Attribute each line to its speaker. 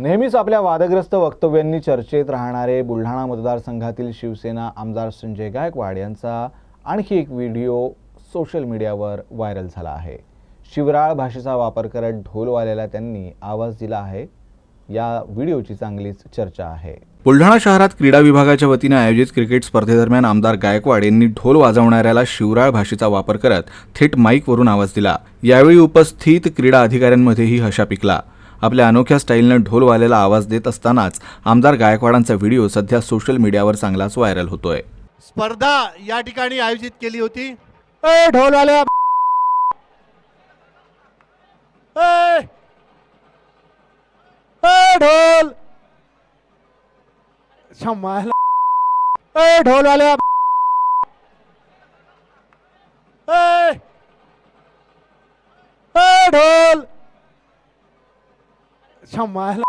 Speaker 1: नेहमीच आपल्या वादग्रस्त वक्तव्यांनी चर्चेत राहणारे बुलढाणा मतदारसंघातील शिवसेना आमदार संजय गायकवाड यांचा आणखी एक व्हिडिओ सोशल मीडियावर व्हायरल झाला आहे. शिवराळ भाषेचा वापर करत ढोलवाल्याला त्यांनी आवाज दिला आहे. या व्हिडिओची चांगलीच चर्चा आहे.
Speaker 2: बुलढाणा शहरात क्रीडा विभागाच्या वतीने आयोजित क्रिकेट स्पर्धेदरम्यान आमदार गायकवाड यांनी ढोल वाजवणाऱ्याला शिवराळ भाषेचा वापर करत थेट माईकवरून आवाज दिला. यावेळी उपस्थित क्रीडा अधिकाऱ्यांमध्येही हशा पिकला. आपल्या अनोख्या स्टाईलनं ढोलवाल्याला आवाज देत असतानाच आमदार गायकवाडांचा व्हिडिओ सध्या सोशल मीडियावर चांगलाच व्हायरल होतोय.
Speaker 3: स्पर्धा या ठिकाणी आयोजित केली होती.
Speaker 4: ए ढोलवाल्या! ए! ए ढोल! ढोलवाल्या! ए! ए ढोल शमायला